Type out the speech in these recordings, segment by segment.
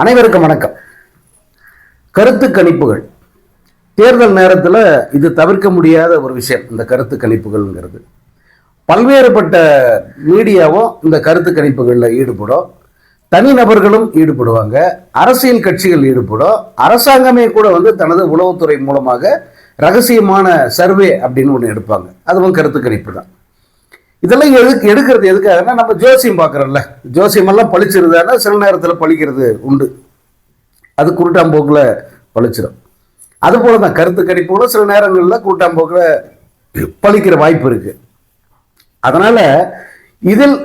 அனைவருக்கும் வணக்கம். கருத்து கணிப்புகள். தேர்தல் நேரத்தில் இது தவிர்க்க முடியாத ஒரு விஷயம் இந்த கருத்து கணிப்புகள்ங்கிறது. பல்வேறுபட்ட மீடியாவும் இந்த கருத்து கணிப்புகளில் ஈடுபடும். தனிநபர்களும் ஈடுபடுவாங்க. அரசியல் கட்சிகள் ஈடுபடும். அரசாங்கமே கூட வந்து தனது உளவுத்துறை மூலமாக ரகசியமான சர்வே அப்படின்னு ஒன்று எடுப்பாங்க. அதுவும் கருத்து கணிப்பு தான். இதெல்லாம் எதுக்கு எடுக்கிறது எதுக்காகனா நம்ம ஜோசியம் பார்க்குறோம்ல. ஜோசியமெல்லாம் பழிச்சிருந்தானா சில நேரத்தில் பழிக்கிறது உண்டு. அது குருட்டாம்போக்கில் பழிச்சிடும் அது போல தான் கருத்து கணிப்புகளும் சில நேரங்களில் குருட்டாம்போக்கில் பழிக்கிற வாய்ப்பு இருக்குது அதனால் இதில்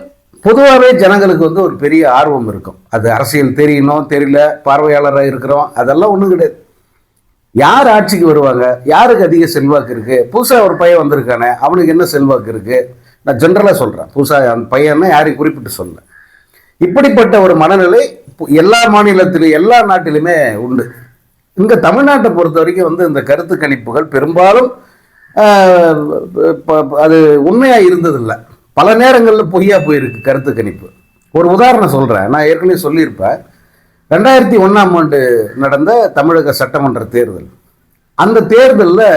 பொதுவாகவே ஜனங்களுக்கு வந்து ஒரு பெரிய ஆர்வம் இருக்கும். அது அரசியல் தெரியணும் தெரியல பார்வையாளராக இருக்கிறோம் அதெல்லாம் ஒன்றும் கிடையாது. யார் ஆட்சிக்கு வருவாங்க? யாருக்கு அதிக செல்வாக்கு இருக்குது புதுசாக ஒரு பையன் வந்திருக்கானே அவனுக்கு என்ன செல்வாக்கு இருக்குது நான் ஜென்ரலாக சொல்கிறேன் புதுசாக அந்த பையனை யாரையும் குறிப்பிட்டு சொல்ல இப்படிப்பட்ட ஒரு மனநிலை இப்போ எல்லா மாநிலத்திலும் எல்லா நாட்டிலுமே உண்டு. இங்கே தமிழ்நாட்டை பொறுத்த வரைக்கும் வந்து இந்த கருத்து கணிப்புகள் பெரும்பாலும் அது உண்மையாக இருந்ததில்லை. பல நேரங்களில் பொய்யா போயிருக்கு கருத்து கணிப்பு. ஒரு உதாரணம் சொல்கிறேன் நான் ஏற்கனவே சொல்லியிருப்பேன். ரெண்டாயிரத்தி ஒன்றாம் ஆண்டு நடந்த தமிழக சட்டமன்ற தேர்தல். அந்த தேர்தலில்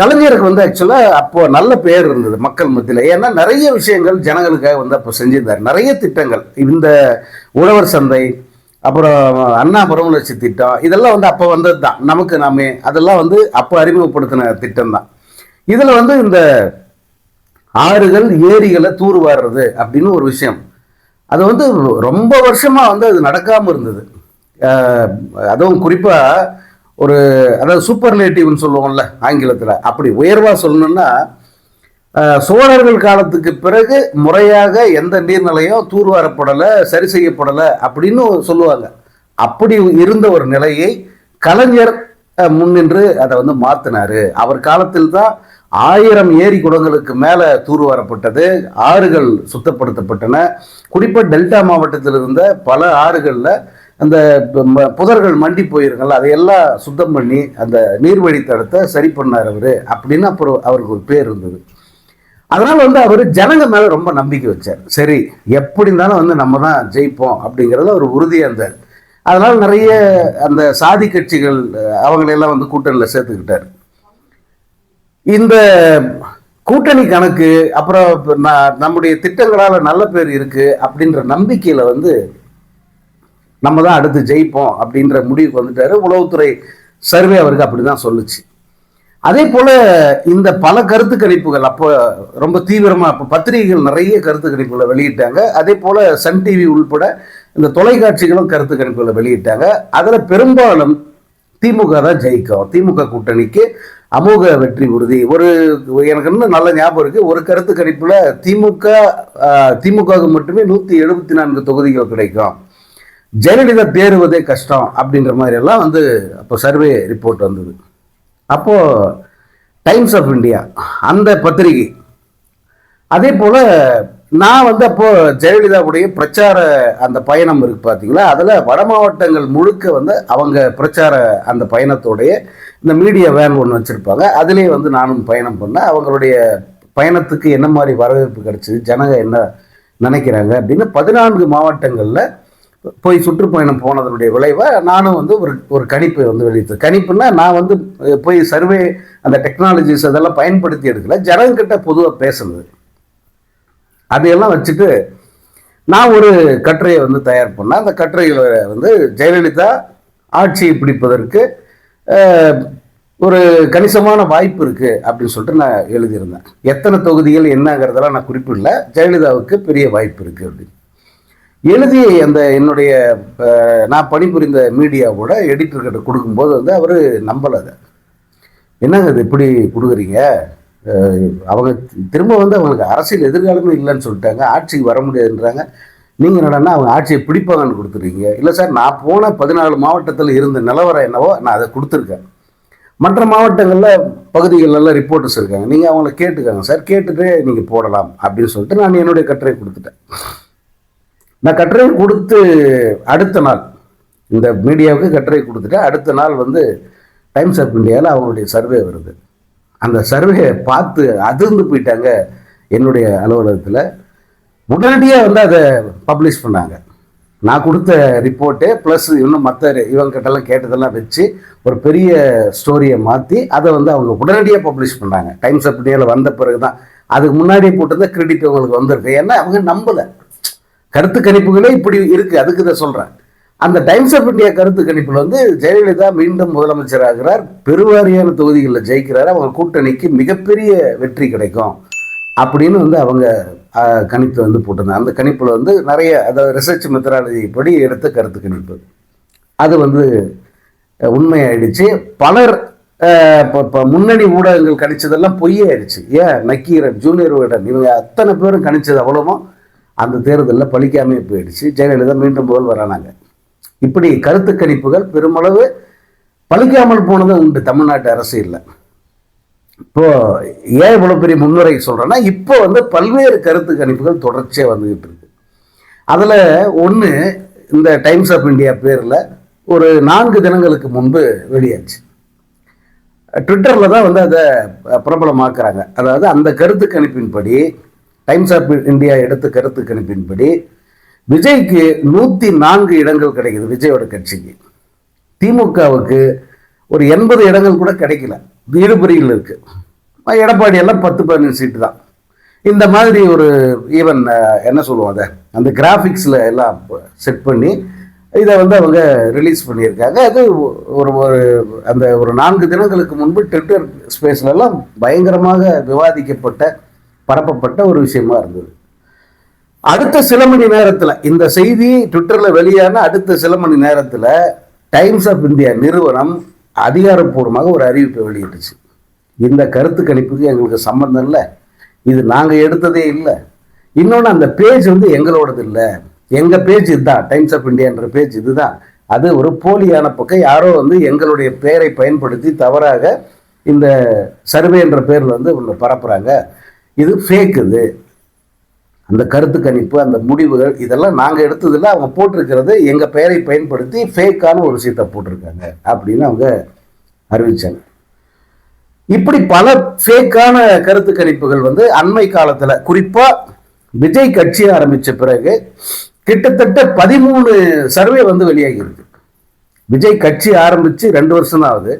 கலைஞருக்கு வந்து ஆக்சுவலாக அப்போ நல்ல பேர் இருந்தது மக்கள் மத்தியில். ஏன்னா நிறைய விஷயங்கள் ஜனங்களுக்காக வந்து அப்போ செஞ்சிருந்தார். நிறைய திட்டங்கள். இந்த உழவர் சந்தை அப்புறம் அண்ணா மறுமலர்ச்சி திட்டம் இதெல்லாம் வந்து அப்போ வந்தது தான் நமக்கு நாமே அதெல்லாம் வந்து அப்போ அறிமுகப்படுத்தின திட்டம் தான் இதில் வந்து இந்த ஆறுகள் ஏரிகளை தூர்வாடுறது அப்படின்னு ஒரு விஷயம். அது வந்து ரொம்ப வருஷமாக வந்து அது நடக்காமல் இருந்தது. அதுவும் குறிப்பாக ஒரு அதாவது சூப்பர்லேட்டிவ்னு சொல்லுவோம்ல ஆங்கிலத்தில். அப்படி உயர்வாக சொல்லணும்னா சோழர்கள் காலத்துக்கு பிறகு முறையாக எந்த நீர்நிலையும் தூர்வாரப்படலை சரி செய்யப்படலை அப்படின்னு சொல்லுவாங்க. அப்படி இருந்த ஒரு நிலையை கலைஞர் முன்னின்று அதை வந்து மாற்றினார் அவர் காலத்தில் தான் ஆயிரம் ஏரி குளங்களுக்கு மேலே தூர்வாரப்பட்டது ஆறுகள் சுத்தப்படுத்தப்பட்டன. குறிப்பாக டெல்டா மாவட்டத்தில் இருந்த பல ஆறுகளில் அந்த ம- புதர்கள் மண்டி போயிருக்கல அதையெல்லாம் சுத்தம் பண்ணி அந்த நீர்வழித்தடத்தை சரி பண்ணார் அவர் அப்படின்னு அப்புறம் அவருக்கு ஒரு பேர் இருந்தது. அதனால் வந்து அவர் ஜனங்க மேலே ரொம்ப நம்பிக்கை வச்சார். சரி எப்படி இருந்தாலும் வந்து நம்ம தான் ஜெயிப்போம் அப்படிங்கிறத ஒரு உறுதியாக இருந்தார். அதனால் நிறைய அந்த சாதி கட்சிகள் அவங்களையெல்லாம் வந்து கூட்டணியில் சேர்த்துக்கிட்டார். இந்த கூட்டணி கணக்கு அப்புறம் நம்முடைய திட்டங்களால் நல்ல பேர் இருக்குது அப்படின்ற நம்பிக்கையில் வந்து நம்ம தான் அடுத்து ஜெயிப்போம் அப்படின்ற முடிவுக்கு வந்துட்டாரு. உளவுத்துறை சர்வே அவருக்கு அப்படிதான் சொல்லுச்சு. அதே போல இந்த பல கருத்து கணிப்புகள் அப்போ ரொம்ப தீவிரமா அப்போ பத்திரிகைகள் நிறைய கருத்து கணிப்புகளை வெளியிட்டாங்க. அதே போல சன் டிவி உள்பட இந்த தொலைக்காட்சிகளும் கருத்து கணிப்புகளை வெளியிட்டாங்க. அதில் பெரும்பாலும் திமுக தான் ஜெயிக்கும். திமுக கூட்டணிக்கு அமோக வெற்றி உறுதி. ஒரு எனக்கு இன்னும் நல்ல ஞாபகம் இருக்கு. ஒரு கருத்து கணிப்புல திமுக திமுகவுக்கு மட்டுமே நூத்தி எழுபத்தி நான்கு தொகுதிகள் கிடைக்கும். ஜெயலலிதா தேறுவதே கஷ்டம் அப்படின்ற மாதிரி எல்லாம் வந்து அப்போ சர்வே ரிப்போர்ட் வந்தது. அப்போது டைம்ஸ் ஆஃப் இந்தியா அந்த பத்திரிகை. அதே போல் நான் வந்து அப்போது ஜெயலலிதாவுடைய பிரச்சார அந்த பயணம் இருக்குது பார்த்தீங்களா அதில் வட மாவட்டங்கள் முழுக்க வந்து அவங்க பிரச்சார அந்த பயணத்தோடைய இந்த மீடியா வேன் ஒன்று வச்சுருப்பாங்க. அதுலேயே வந்து நானும் பயணம் பண்ணேன். அவங்களுடைய பயணத்துக்கு என்ன மாதிரி வரவேற்பு கிடச்சிது? ஜனங்க என்ன நினைக்கிறாங்க? அப்படின்னு பதினான்கு மாவட்டங்களில் போய் சுற்றுப்பயணம் போனதனுடைய விளைவை நானும் வந்து ஒரு ஒரு கணிப்பு வந்து வெளியிட்டு கணிப்புன்னா நான் வந்து போய் சர்வே அந்த டெக்னாலஜிஸ் அதெல்லாம் பயன்படுத்தி எடுக்கல. ஜனங்கிட்ட பொதுவாக பேசுனது. அதையெல்லாம் வச்சுட்டு நான் ஒரு கட்டுரையை வந்து தயார் பண்ணேன். அந்த கட்டுரையில் வந்து ஜெயலலிதா ஆட்சியை பிடிப்பதற்கு ஒரு கணிசமான வாய்ப்பு இருக்குது அப்படின்னு சொல்லிட்டு நான் எழுதியிருந்தேன். எத்தனை தொகுதிகள் என்னங்கிறதெல்லாம் நான் குறிப்பிடல. ஜெயலலிதாவுக்கு பெரிய வாய்ப்பு இருக்குது அப்படின்னு. எழுதி அந்த என்னுடைய நான் பணிபுரிந்த மீடியாவோட எடிட்டர்கிட்ட கொடுக்கும்போது வந்து அவர் நம்பலை அதை என்னங்க இது இப்படி கொடுக்குறீங்க? அவங்க திரும்ப வந்து அவங்களுக்கு அரசியல் எதிர்காலமே இல்லைன்னு சொல்லிட்டாங்க ஆட்சிக்கு வர முடியாதுன்றாங்க. நீங்கள் என்னடனா அவங்க ஆட்சியை பிடிப்பாங்கன்னு கொடுத்துருக்கீங்க இல்லை சார் நான் போன பதினாலு மாவட்டத்தில் இருந்த நிலவரம் என்னவோ நான் அதை கொடுத்துருக்கேன். மற்ற மாவட்டங்களில் பகுதிகளெல்லாம் ரிப்போர்ட்டர்ஸ் இருக்காங்க. நீங்கள் அவங்கள கேட்டுக்காங்க சார் கேட்டுட்டு நீங்கள் போடலாம் அப்படின்னு சொல்லிட்டு நான் என்னுடைய கட்டுரை கொடுத்துட்டேன். நான் கட்டுரை கொடுத்து அடுத்த நாள் இந்த மீடியாவுக்கு கட்டுரை கொடுத்துட்டு அடுத்த நாள் வந்து டைம்ஸ் ஆஃப் இந்தியாவில் அவங்களுடைய சர்வே வருது. அந்த சர்வே பார்த்து அதிர்ந்து போயிட்டாங்க என்னுடைய அலுவலகத்தில். உடனடியாக வந்து அதை பப்ளிஷ் பண்ணாங்க. நான் கொடுத்த ரிப்போர்ட்டு ப்ளஸ் இன்னும் மற்ற இவங்ககிட்டலாம் கேட்டதெல்லாம் வச்சு ஒரு பெரிய ஸ்டோரியை மாற்றி அதை வந்து அவங்க உடனடியாக பப்ளிஷ் பண்ணாங்க. டைம்ஸ் ஆஃப் இந்தியாவில் வந்த பிறகு தான் அதுக்கு முன்னாடி போட்டது கிரெடிட் அவங்களுக்கு வந்திருக்கு. ஏன்னா அவங்க நம்பலை. கருத்து கணிப்புகளே இப்படி இருக்குது அதுக்கு இதை சொல்கிறேன் அந்த டைம்ஸ் ஆஃப் இந்தியா கருத்து கணிப்பில் வந்து ஜெயலலிதா மீண்டும் முதலமைச்சர் ஆகிறார் பெருவாரியான தொகுதிகளில் ஜெயிக்கிறார். அவங்க கூட்டணிக்கு மிகப்பெரிய வெற்றி கிடைக்கும் அப்படின்னு வந்து அவங்க கணிப்பு வந்து போட்டிருந்தாங்க. அந்த கணிப்பில் வந்து நிறைய அதாவது ரிசர்ச் மெத்தடாலஜி படி எடுத்த கருத்து கணிப்பு. அது வந்து உண்மையாயிடுச்சு. பலர் இப்போ இப்போ முன்னணி ஊடகங்கள் கணிச்சதெல்லாம் பொய்யாயிடுச்சு. ஏன்? நக்கீரன் ஜூனியர் வீடன் இவங்க அத்தனை பேரும் கணிச்சது அவ்வளவும். அந்த தேர்தலில் பழிக்காமே போயிடுச்சு. ஜெயலலிதா மீண்டும் முதல்வரானாங்க இப்படி கருத்து கணிப்புகள் பெருமளவு பழிக்காமல் போனதும் உண்டு. தமிழ்நாட்டு அரசியலில் இப்போ ஏன் இவ்வளோ பெரிய முன்னுரை சொல்கிறேன்னா இப்போ வந்து பல்வேறு கருத்து கணிப்புகள் தொடர்ச்சியாக வந்துகிட்டு இருக்கு. அதில் ஒன்று இந்த டைம்ஸ் ஆஃப் இந்தியா பேரில் ஒரு நான்கு தினங்களுக்கு முன்பு வெளியாச்சு. ட்விட்டரில் தான் வந்து அதை பிரபலமாக்குறாங்க. அதாவது அந்த கருத்து கணிப்பின்படி டைம்ஸ் ஆஃப் இந்தியா எடுத்த கருத்து கணிப்பின்படி விஜய்க்கு நூற்றி நான்கு இடங்கள் கிடைக்குது விஜயோட கட்சிக்கு. திமுகவுக்கு ஒரு எண்பது இடங்கள் கூட கிடைக்கல. வீடுபுரியில் இருக்குது எடப்பாடி எல்லாம் பத்து பதினஞ்சு சீட்டு தான். இந்த மாதிரி ஒரு ஈவன் என்ன சொல்லுவோம் அதை? அந்த கிராஃபிக்ஸில் எல்லாம் செட் பண்ணி இதை வந்து அவங்க ரிலீஸ் பண்ணியிருக்காங்க. அது ஒரு ஒரு அந்த ஒரு நான்கு தினங்களுக்கு முன்பு ட்விட்டர் ஸ்பேஸ்லலாம் பயங்கரமாக விவாதிக்கப்பட்ட பரப்பப்பட்ட ஒரு விஷயமா இருந்தது. அடுத்த சில மணி நேரத்தில் இந்த செய்தி ட்விட்டரில் வெளியான அடுத்த சில மணி நேரத்தில் டைம்ஸ் ஆஃப் இந்தியா நிறுவனம் அதிகாரப்பூர்வமாக ஒரு அறிவிப்பை வெளியிட்டுச்சு. இந்த கருத்து கணிப்புக்கு எங்களுக்கு சம்மந்தம் இல்லை. இது நாங்கள் எடுத்ததே இல்லை. இன்னொன்று அந்த பேஜ் வந்து எங்களோடது இல்லை. எங்கள் பேஜ் இதுதான் டைம்ஸ் ஆஃப் இந்தியான்ற பேஜ் இதுதான். அது ஒரு போலியான பக்கம். யாரோ வந்து எங்களுடைய பெயரை பயன்படுத்தி தவறாக இந்த சர்வே என்ற பேரில் வந்து ஒன்று பரப்புகிறாங்க இது ஃபேக் இது. அந்த கருத்து கணிப்பு அந்த முடிவுகள் இதெல்லாம் நாங்கள் எடுத்ததில்ல. அவங்க போட்டிருக்கிறது எங்கள் பெயரை பயன்படுத்தி ஃபேக்கான ஒரு விஷயத்தை போட்டிருக்காங்க அப்படின்னு அவங்க அறிவிச்சாங்க. இப்படி பல ஃபேக்கான கருத்து கணிப்புகள் வந்து அண்மை காலத்தில் குறிப்பாக விஜய் கட்சி ஆரம்பித்த பிறகு கிட்டத்தட்ட பதிமூணு சர்வே வந்து வெளியாகியிருக்கு விஜய் கட்சி ஆரம்பித்து ரெண்டு வருஷம் தான் ஆகுது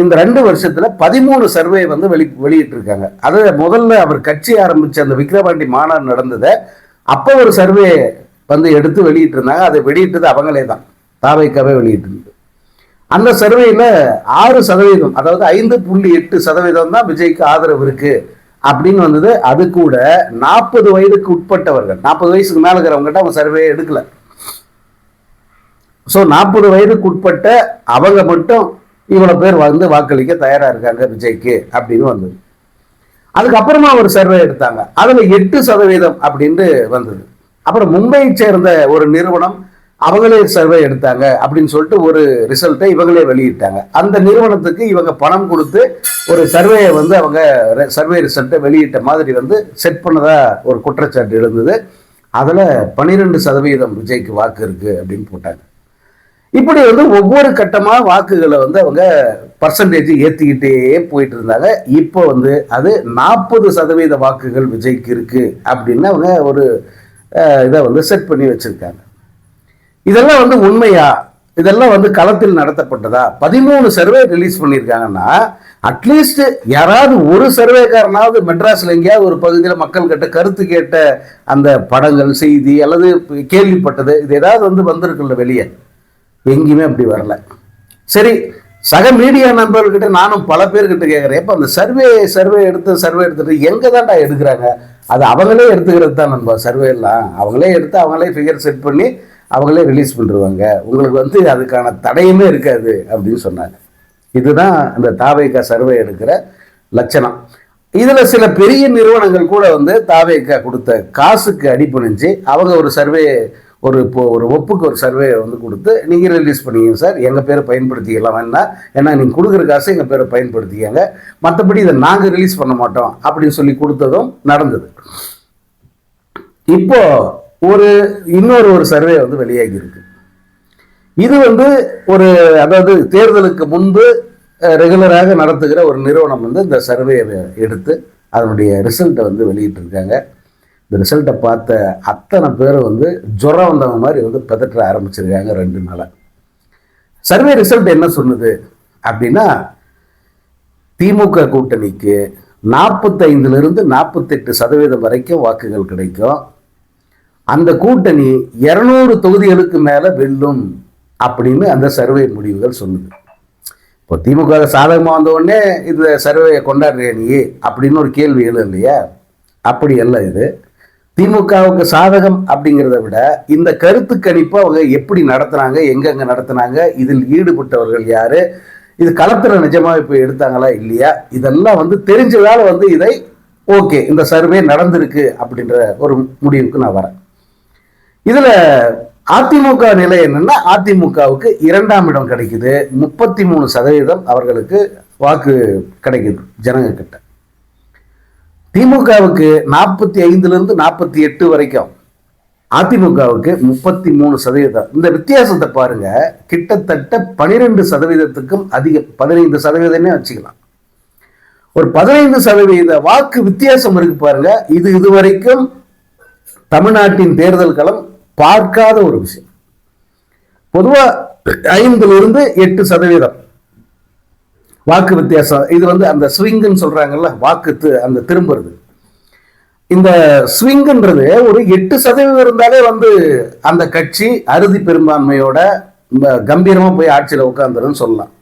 இந்த ரெண்டு வருஷத்துல பதிமூணு சர்வே வந்து வெளி வெளியிட்டிருக்காங்க. அதை முதல்ல அவர் கட்சி ஆரம்பிச்ச அந்த விக்ரவாண்டி மாநாடு நடந்ததை அப்போ ஒரு சர்வே வந்து எடுத்து வெளியிட்டிருந்தாங்க. அதை வெளியிட்டது அவங்களே தான் தாவைக்காவே வெளியிட்டிருந்தது. அந்த சர்வேயில் ஆறு சதவீதம் அதாவது ஐந்து புள்ளி எட்டு சதவீதம் தான் விஜய்க்கு ஆதரவு இருக்கு அப்படின்னு வந்தது. அது கூட நாற்பது வயதுக்கு உட்பட்டவர்கள் நாற்பது வயசுக்கு மேலே இருக்கிறவங்ககிட்ட அவங்க சர்வே எடுக்கல. ஸோ நாற்பது வயதுக்கு உட்பட்ட அவங்க மட்டும் இவ்வளோ பேர் வந்து வாக்களிக்க தயாராக இருக்காங்க விஜய்க்கு அப்படின்னு வந்தது. அதுக்கப்புறமா ஒரு சர்வே எடுத்தாங்க. அதில் எட்டு சதவீதம் அப்படின்ட்டு வந்தது. அப்புறம் மும்பையை சேர்ந்த ஒரு நிறுவனம் அவங்களே சர்வே எடுத்தாங்க அப்படின்னு சொல்லிட்டு ஒரு ரிசல்ட்டை இவங்களே வெளியிட்டாங்க. அந்த நிறுவனத்துக்கு இவங்க பணம் கொடுத்து ஒரு சர்வேயை வந்து அவங்க சர்வே ரிசல்ட்டை வெளியிட்ட மாதிரி வந்து செட் பண்ணதா ஒரு குற்றச்சாட்டு எழுந்தது. அதில் பன்னிரெண்டு சதவீதம் விஜய்க்கு வாக்கு இருக்கு அப்படின்னு போட்டாங்க. இப்படி வந்து ஒவ்வொரு கட்டமாக வாக்குகளை வந்து அவங்க பர்சன்டேஜ் ஏற்றிக்கிட்டே போயிட்டு இருந்தாங்க. இப்போ வந்து அது நாற்பது சதவீத வாக்குகள் விஜய்க்கு இருக்குது அப்படின்னு அவங்க ஒரு இதை வந்து செட் பண்ணி வச்சிருக்காங்க. இதெல்லாம் வந்து உண்மையா? இதெல்லாம் வந்து களத்தில் நடத்தப்பட்டதா? பதிமூணு சர்வே ரிலீஸ் பண்ணியிருக்காங்கன்னா அட்லீஸ்ட் யாராவது ஒரு சர்வேக்காரனாவது மெட்ராஸில் எங்கேயாவது ஒரு பகுதியில் மக்கள் கிட்ட கருத்து கேட்ட அந்த படங்கள் செய்தி அல்லது கேள்விப்பட்டது இது ஏதாவது வந்து வந்திருக்குல்ல வெளியே? எங்கேயுமே அப்படி வரல. சரி சக மீடியா நண்பர்கிட்ட நானும் பல பேர்கிட்ட கேட்குறேன் இப்போ அந்த சர்வே சர்வே எடுத்து சர்வே எடுத்துட்டு எங்கே தான்டா எடுக்கிறாங்க? அது அவங்களே எடுத்துக்கிறது தான் நண்பா சர்வே எல்லாம். அவங்களே எடுத்து அவங்களே ஃபிகர் செட் பண்ணி அவங்களே ரிலீஸ் பண்ணிடுவாங்க உங்களுக்கு வந்து அதுக்கான தடையுமே இருக்காது அப்படின்னு சொன்னாங்க. இதுதான் இந்த தாவேக்கா சர்வே எடுக்கிற லட்சணம். இதில் சில பெரிய நிறுவனங்கள் கூட வந்து தாவேக்கா கொடுத்த காசுக்கு அடிப்பணிஞ்சு அவங்க ஒரு சர்வே ஒரு இப்போ ஒரு ஒப்புக்கு ஒரு சர்வே வந்து கொடுத்து நீங்கள் ரிலீஸ் பண்ணிக்கங்க சார். எங்கள் பேரை பயன்படுத்திக்கலாம். வேணா ஏன்னா நீங்கள் கொடுக்குற காசு எங்கள் பேரை பயன்படுத்திக்கங்க. மற்றபடி இதை நாங்கள் ரிலீஸ் பண்ண மாட்டோம். அப்படின்னு சொல்லி கொடுத்ததும் நடந்தது. இப்போ ஒரு இன்னொரு ஒரு சர்வே வந்து வெளியாகி இருக்கு. இது வந்து ஒரு அதாவது தேர்தலுக்கு முன்பு ரெகுலராக நடத்துகிற ஒரு நிறுவனம் வந்து இந்த சர்வே எடுத்து அதனுடைய ரிசல்ட்டை வந்து வெளியிட்டிருக்காங்க. இந்த ரிசல்ட்டை பார்த்த அத்தனை பேர் வந்து ஜுரம் வந்தவங்க மாதிரி வந்து பதற்ற ஆரம்பிச்சிருக்காங்க ரெண்டு நாளாக சர்வே ரிசல்ட் என்ன சொன்னது? அப்படின்னா திமுக கூட்டணிக்கு நாற்பத்தைந்துலேருந்து நாற்பத்தெட்டு சதவீதம் வரைக்கும் வாக்குகள் கிடைக்கும். அந்த கூட்டணி இரநூறு தொகுதிகளுக்கு மேலே வெல்லும் அப்படின்னு அந்த சர்வே முடிவுகள் சொல்லுது இப்போ திமுக சாதகமாக வந்தவுடனே இந்த சர்வேயை கொண்டாடுறியா நீ? அப்படின்னு ஒரு கேள்வி எழுது இல்லையா அப்படி அல்ல இது. திமுகவுக்கு சாதகம் அப்படிங்கிறத விட இந்த கருத்து கணிப்பு அவங்க எப்படி நடத்துனாங்க எங்கெங்க நடத்துனாங்க இதில் ஈடுபட்டவர்கள் யாரு இது களத்துல நிஜமா இப்போ எடுத்தாங்களா இல்லையா இதெல்லாம் வந்து தெரிஞ்சதால வந்து இதை ஓகே இந்த சர்வே நடந்திருக்கு அப்படின்ற ஒரு முடிவுக்கு நான் வரேன். இதுல அதிமுக நிலை என்னன்னா அதிமுகவுக்கு இரண்டாம் இடம் கிடைக்குது முப்பத்தி மூணு சதவீதம் அவர்களுக்கு வாக்கு கிடைக்குது ஜனங்க கிட்ட திமுகவுக்கு நாற்பத்தி ஐந்துல இருந்து நாற்பத்தி எட்டு வரைக்கும். அதிமுகவுக்கு முப்பத்தி மூணு சதவீதம். இந்த வித்தியாசத்தை பாருங்க. கிட்டத்தட்ட பனிரெண்டு சதவீதத்துக்கும் அதிகம் பதினைந்து சதவீதமே வச்சுக்கலாம். ஒரு பதினைந்து சதவீத வாக்கு வித்தியாசம் இருக்கு பாருங்க. இது இதுவரைக்கும் தமிழ்நாட்டின் தேர்தல் களம் பார்க்காத ஒரு விஷயம். பொதுவா ஐந்துல இருந்து எட்டு சதவீதம். வாக்கு வித்தியாசம். இது வந்து அந்த ஸ்விங்குன்னு சொல்றாங்கல்ல வாக்கு அந்த திரும்புறது. இந்த ஸ்விங்குன்றது ஒரு எட்டு சதவீதம் இருந்தாலே வந்து அந்த கட்சி அறுதி பெரும்பான்மையோட கம்பீரமாக கம்பீரமா போய் ஆட்சியில் உட்காந்துருன்னு சொல்லலாம்.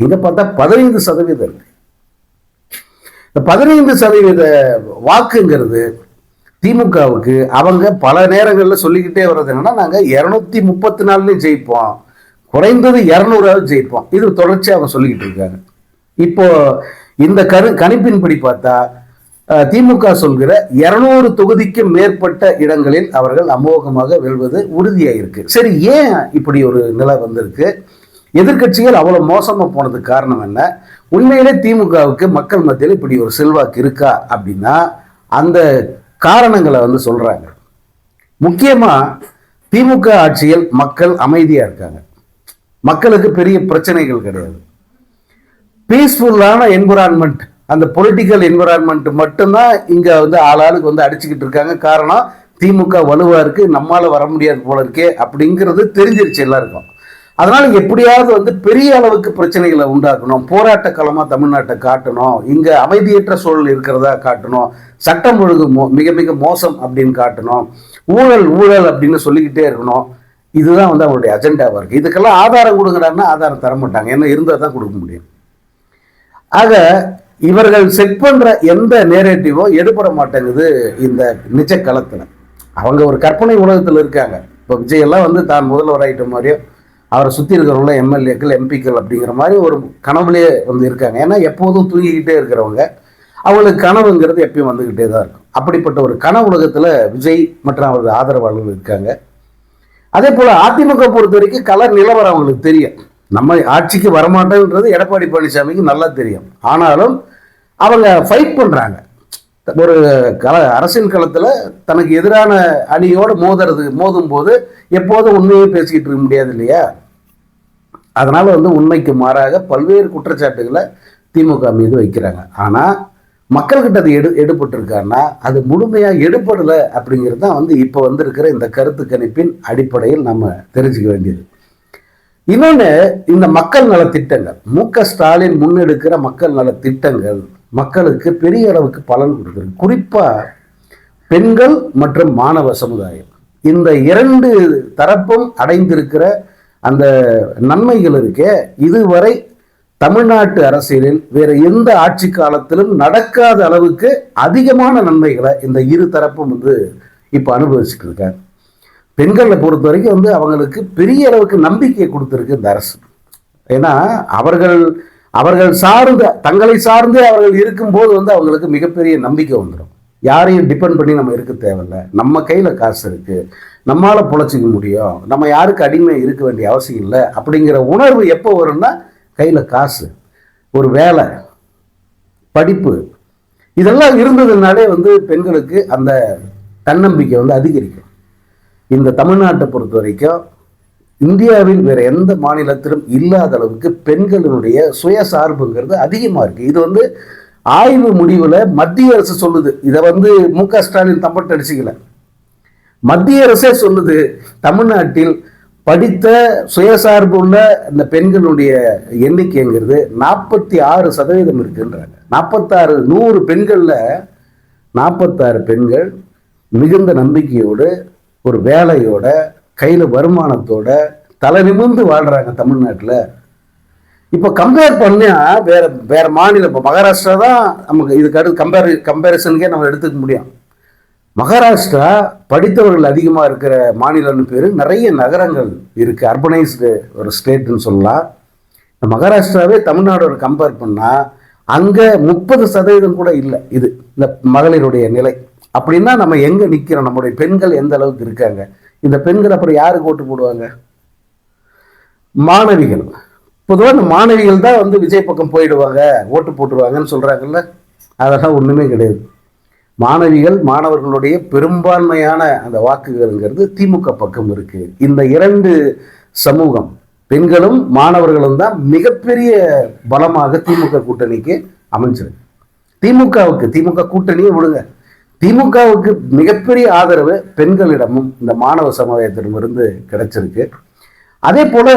இங்கே பார்த்தா பதினைந்து சதவீதம் இருக்கு. இந்த பதினைந்து சதவீத வாக்குங்கிறது திமுகவுக்கு அவங்க பல நேரங்களில் சொல்லிக்கிட்டே வர்றது என்னன்னா நாங்கள் இரநூத்தி முப்பத்தி நாலுலேயும் ஜெயிப்போம். குறைந்தது இரநூறாவது ஜெயிப்போம். இது தொடர்ச்சியாக அவங்க சொல்லிக்கிட்டு இருக்காங்க. இப்போ இந்த கரு கணிப்பின்படி பார்த்தா திமுக சொல்கிற இருநூறு தொகுதிக்கு மேற்பட்ட இடங்களில் அவர்கள் அமோகமாக வெல்வது உறுதியாயிருக்கு சரி ஏன் இப்படி ஒரு நிலை வந்திருக்கு? எதிர்க்கட்சிகள் அவ்வளவு மோசமா போனதுக்கு காரணம் என்ன? உண்மையிலே திமுகவுக்கு மக்கள் மத்தியில் இப்படி ஒரு செல்வாக்கு இருக்கா அப்படின்னா அந்த காரணங்களை வந்து சொல்றாங்க. முக்கியமா திமுக ஆட்சியில் மக்கள் அமைதியா இருக்காங்க. மக்களுக்கு பெரிய பிரச்சனைகள் கிடையாது. பீஸ்ஃபுல்லான என்விரான்மெண்ட் அந்த பொலிட்டிக்கல் என்விரான்மெண்ட் மட்டும்தான் இங்கே வந்து ஆளாளுக்கு வந்து அடிச்சுக்கிட்டு இருக்காங்க. காரணம் திமுக வலுவாக இருக்குது நம்மளால் வர முடியாது போல இருக்கே அப்படிங்கிறது தெரிஞ்சிருச்சு எல்லாருக்கும். அதனால் எப்படியாவது வந்து பெரிய அளவுக்கு பிரச்சனைகளை உண்டாக்கணும். போராட்ட காலமாக தமிழ்நாட்டை காட்டணும். இங்கே அமைதியற்ற சூழல் இருக்கிறதா காட்டணும். சட்டம் ஒழுங்கு மோ- மிக மிக மோசம் அப்படின்னு காட்டணும். ஊழல் ஊழல் அப்படின்னு சொல்லிக்கிட்டே இருக்கணும். இதுதான் வந்து அவருடைய அஜெண்டாவாக இருக்குது இதுக்கெல்லாம் ஆதாரம் கொடுக்குறாங்கன்னா ஆதாரம் தர மாட்டாங்க ஏன்னா இருந்தால் தான் கொடுக்க முடியும். ஆக இவர்கள் செட் பண்ற எந்த நேரேட்டிவோ எடுபட மாட்டேங்குது இந்த நிஜ களத்துல அவங்க ஒரு கற்பனை உலகத்தில் இருக்காங்க. இப்போ விஜய் எல்லாம் வந்து தான் முதல்வர் ஆகிட்ட மாதிரியோ அவரை சுற்றி இருக்கிறவங்கள எம்எல்ஏக்கள் எம்பிக்கள் அப்படிங்கிற மாதிரி ஒரு கனவுலேயே வந்து இருக்காங்க. ஏன்னா எப்போதும் தூங்கிக்கிட்டே இருக்கிறவங்க அவங்களுக்கு கனவுங்கிறது எப்பயும் வந்துக்கிட்டே தான் இருக்கும். அப்படிப்பட்ட ஒரு கன உலகத்தில் விஜய் மற்றும் அவரது ஆதரவாளர்கள் இருக்காங்க. அதே போல் அதிமுக பொறுத்த வரைக்கும் கலர் நிலவரம் அவங்களுக்கு தெரியும். நம்ம ஆட்சிக்கு வரமாட்டோன்றது எடப்பாடி பழனிசாமிக்கு நல்லா தெரியும். ஆனாலும் அவங்க ஃபைட் பண்ணுறாங்க ஒரு கல அரசியல் களத்தில் தனக்கு எதிரான அணியோடு மோதுறது மோதும் போது எப்போதும் உண்மையை பேசிக்கிட்டு இருக்க முடியாது இல்லையா? அதனால் வந்து உண்மைக்கு மாறாக பல்வேறு குற்றச்சாட்டுகளை திமுக மீது வைக்கிறாங்க. ஆனால் மக்கள்கிட்ட அது எடு எடுபட்டிருக்கான்னா அது முழுமையாக எடுபடலை அப்படிங்கிறது தான் வந்து இப்போ வந்திருக்கிற இந்த கருத்து கணிப்பின் அடிப்படையில் நம்ம தெரிஞ்சுக்க வேண்டியது. இன்னொன்று இந்த மக்கள் நல திட்டங்கள். மு க ஸ்டாலின் முன்னெடுக்கிற மக்கள் நல திட்டங்கள் மக்களுக்கு பெரிய அளவுக்கு பலன் கொடுக்குறது குறிப்பாக பெண்கள் மற்றும் மாணவ சமுதாயம். இந்த இரண்டு தரப்பும் அடைந்திருக்கிற அந்த நன்மைகள் இருக்கே இதுவரை தமிழ்நாட்டு அரசியலில் வேறு எந்த ஆட்சி காலத்திலும் நடக்காத அளவுக்கு அதிகமான நன்மைகளை இந்த இரு தரப்பும் வந்து இப்போ அனுபவிச்சுட்டு இருக்காங்க. பெண்களை பொறுத்த வரைக்கும் வந்து அவங்களுக்கு பெரிய அளவுக்கு நம்பிக்கை கொடுத்துருக்கு இந்த அரசு. ஏன்னா அவர்கள் அவர்கள் சார்ந்த தங்களை சார்ந்தே அவர்கள் இருக்கும்போது வந்து அவங்களுக்கு மிகப்பெரிய நம்பிக்கை வந்துடும். யாரையும் டிபெண்ட் பண்ணி நம்ம இருக்க தேவையில்லை. நம்ம கையில் காசு இருக்குது நம்மளால் பொழைச்சிக்க முடியும். நம்ம யாருக்கு அடிமை இருக்க வேண்டிய அவசியம் இல்லை அப்படிங்கிற உணர்வு எப்போ வரும்னா கையில் காசு ஒரு வேலை படிப்பு. இதெல்லாம் இருந்ததுனாலே வந்து பெண்களுக்கு அந்த தன்னம்பிக்கை வந்து அதிகரிக்கும். இந்த தமிழ்நாட்டை பொறுத்த வரைக்கும் இந்தியாவில் வேற எந்த மாநிலத்திலும் இல்லாத அளவுக்கு பெண்களினுடைய சுயசார்புங்கிறது அதிகமாக இருக்கு. இது வந்து ஆய்வு முடிவில் மத்திய அரசு சொல்லுது. இதை வந்து மு க ஸ்டாலின் தம்பட்டு அடிச்சுக்கல. மத்திய அரசே சொல்லுது தமிழ்நாட்டில் படித்த சுயசார்பு உள்ள இந்த பெண்களுடைய எண்ணிக்கைங்கிறது நாற்பத்தி ஆறு சதவீதம் இருக்குன்றாங்க. நாற்பத்தாறு நூறு பெண்களில் நாற்பத்தாறு பெண்கள் மிகுந்த நம்பிக்கையோடு ஒரு வேலையோட கையில் வருமானத்தோட தலை நிமிர்ந்து வாழ்கிறாங்க தமிழ்நாட்டில். இப்போ கம்பேர் பண்ணால் வேற வேற மாநிலம் இப்போ மகாராஷ்டிரா தான் நமக்கு இதுக்கு அடுத்து கம்பேர் கம்பேரிசனுக்கே நம்ம எடுத்துக்க முடியும். மகாராஷ்டிரா படித்தவர்கள் அதிகமாக இருக்கிற மாநிலம்னு பேர் நிறைய நகரங்கள் இருக்குது அர்பனைஸ்டு ஒரு ஸ்டேட்னு சொல்லலாம். இந்த மகாராஷ்டிராவே தமிழ்நாடோட கம்பேர் பண்ணால் அங்கே முப்பது சதவீதம் கூட இல்லை. இது இந்த மகளிருடைய நிலை. அப்படின்னா நம்ம எங்கே நிற்கிறோம் நம்முடைய பெண்கள் எந்த அளவுக்கு இருக்காங்க? இந்த பெண்கள் அப்புறம் யாருக்கு ஓட்டு போடுவாங்க? மாணவிகள். பொதுவாக இந்த மாணவிகள் தான் வந்து விஜய் பக்கம் போயிடுவாங்க ஓட்டு போட்டுருவாங்கன்னு சொல்கிறாங்கல்ல அதெல்லாம் ஒன்றுமே கிடையாது. மாணவிகள் மாணவர்களுடைய பெரும்பான்மையான அந்த வாக்குகள்ங்கிறது திமுக பக்கம் இருக்கு. இந்த இரண்டு சமூகம் பெண்களும் மாணவர்களும் தான் மிகப்பெரிய பலமாக திமுக கூட்டணிக்கு அமைஞ்சிருக்கு. திமுகவுக்கு திமுக கூட்டணியை விடுங்க. திமுகவுக்கு மிகப்பெரிய ஆதரவு பெண்களிடமும் இந்த மாணவ சமுதாயத்திடமிருந்து கிடைச்சிருக்கு. அதே போல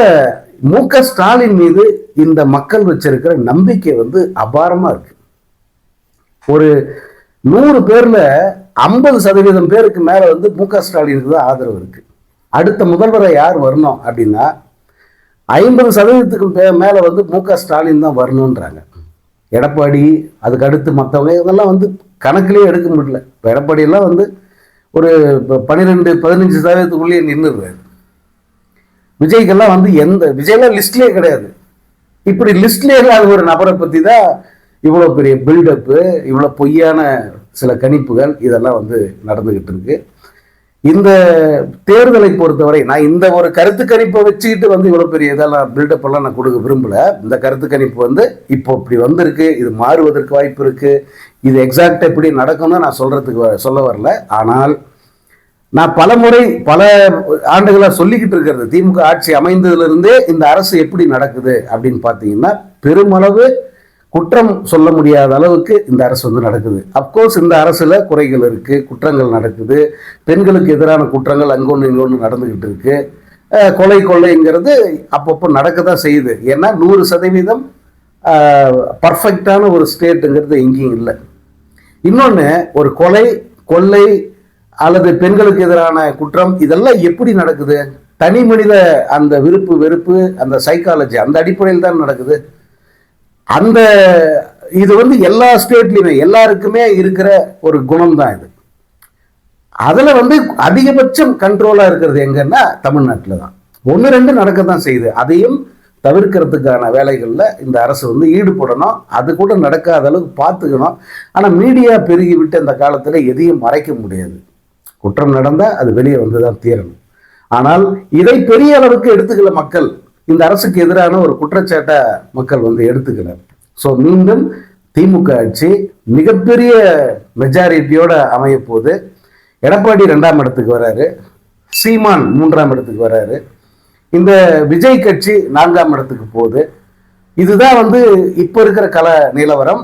மு க ஸ்டாலின் மீது இந்த மக்கள் வச்சிருக்கிற நம்பிக்கை வந்து அபாரமா இருக்கு. ஒரு நூறு பேர்ல ஐம்பது சதவீதம் பேருக்கு மேல வந்து மு க ஸ்டாலினுக்கு தான் ஆதரவு இருக்கு. அடுத்த முதல்வரை யார் வரணும் அப்படின்னா ஐம்பது சதவீதத்துக்கு மே- மேல வந்து மு க ஸ்டாலின் தான் வரணுன்றாங்க எடப்பாடி அதுக்கு அடுத்து மற்றவங்க இதெல்லாம் வந்து கணக்கிலே எடுக்க முடியல. இப்போ எடப்பாடியெல்லாம் வந்து ஒரு பன்னிரெண்டு பதினஞ்சு சதவீதத்துக்குள்ளேயே நின்றுடுறாரு விஜய்க்கெல்லாம் வந்து எந்த விஜய்லாம் லிஸ்ட்லேயே கிடையாது. இப்படி லிஸ்ட்லேயே இல்லாத ஒரு நபரை பற்றி தான் இவ்வளோ பெரிய பில்டப்பு இவ்வளோ பொய்யான சில கணிப்புகள் இதெல்லாம் வந்து நடந்துக்கிட்டு இருக்கு. இந்த தேர்தலை பொறுத்தவரை நான் இந்த ஒரு கருத்து கணிப்பை வச்சுக்கிட்டு வந்து இவ்வளோ பெரிய இதெல்லாம் பில்டப் எல்லாம் நான் கொடுக்க விரும்பல. இந்த கருத்து கணிப்பு வந்து இப்போ இப்படி வந்திருக்கு இது மாறுவதற்கு வாய்ப்பு இருக்கு. இது எக்ஸாக்டாக எப்படி நடக்கும்னு நான் சொல்கிறதுக்கு வ- சொல்ல வரல. ஆனால் நான் பல முறை பல ஆண்டுகளாக சொல்லிக்கிட்டு இருக்கிறது திமுக ஆட்சி அமைந்ததுலேருந்தே இந்த அரசு எப்படி நடக்குது அப்படின்னு பார்த்தீங்கன்னா பெருமளவு குற்றம் சொல்ல முடியாத அளவுக்கு இந்த அரசு வந்து நடக்குது. அப்கோர்ஸ் இந்த அரசில் குறைகள் இருக்குது குற்றங்கள் நடக்குது. பெண்களுக்கு எதிரான குற்றங்கள் அங்கொன்று இங்கொன்று நடந்துக்கிட்டு இருக்குது கொலை கொள்ளைங்கிறது அப்பப்போ நடக்க தான் செய்யுது. ஏன்னா நூறு சதவீதம் பர்ஃபெக்டான ஒரு ஸ்டேட்டுங்கிறது எங்கேயும் இல்லை. இன்னொன்று ஒரு கொலை கொள்ளை அல்லது பெண்களுக்கு எதிரான குற்றம் இதெல்லாம் எப்படி நடக்குது? தனி மனித அந்த விருப்பு வெறுப்பு அந்த சைக்காலஜி அந்த அடிப்படையில் தான் நடக்குது. அந்த இது வந்து எல்லா ஸ்டேட்லையுமே எல்லாருக்குமே இருக்கிற ஒரு குணம் தான் இது. அதில் வந்து அதிகபட்சம் கண்ட்ரோலாக இருக்கிறது எங்கன்னா தமிழ்நாட்டில் தான் ஒன்று ரெண்டு நடக்க தான் செய்யுது. அதையும் தவிர்க்கிறதுக்கான வேலைகளில் இந்த அரசு வந்து ஈடுபடணும். அது கூட நடக்காத அளவுக்கு பார்த்துக்கணும். ஆனால் மீடியா பெருகிவிட்டு அந்த காலத்தில் எதையும் மறைக்க முடியாது. குற்றம் நடந்தால் அது வெளியே வந்து தான் தீரணும். ஆனால் இதை பெரிய அளவுக்கு எடுத்துக்கல மக்கள். இந்த அரசுக்கு எதிரான ஒரு குற்றச்சாட்டை மக்கள் வந்து எடுத்துக்கல. ஸோ மீண்டும் திமுக ஆட்சி மிகப்பெரிய மெஜாரிட்டியோட அமைய போது எடப்பாடி ரெண்டாம் இடத்துக்கு வராரு. சீமான் மூன்றாம் இடத்துக்கு வராரு. இந்த விஜய் கட்சி நான்காம் இடத்துக்கு போகுது. இதுதான் வந்து இப்போ இருக்கிற கல நிலவரம்.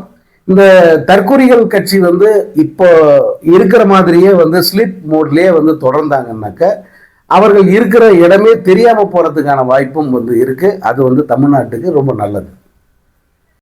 இந்த தற்கொலைகள் கட்சி வந்து இப்போ இருக்கிற மாதிரியே வந்து ஸ்லிப் மோட்லேயே வந்து தொடர்ந்தாங்கன்னாக்க அவர்கள் இருக்கிற இடமே தெரியாமல் போகிறதுக்கான வாய்ப்பும் வந்து இருக்கு. அது வந்து தமிழ்நாட்டுக்கு ரொம்ப நல்லது.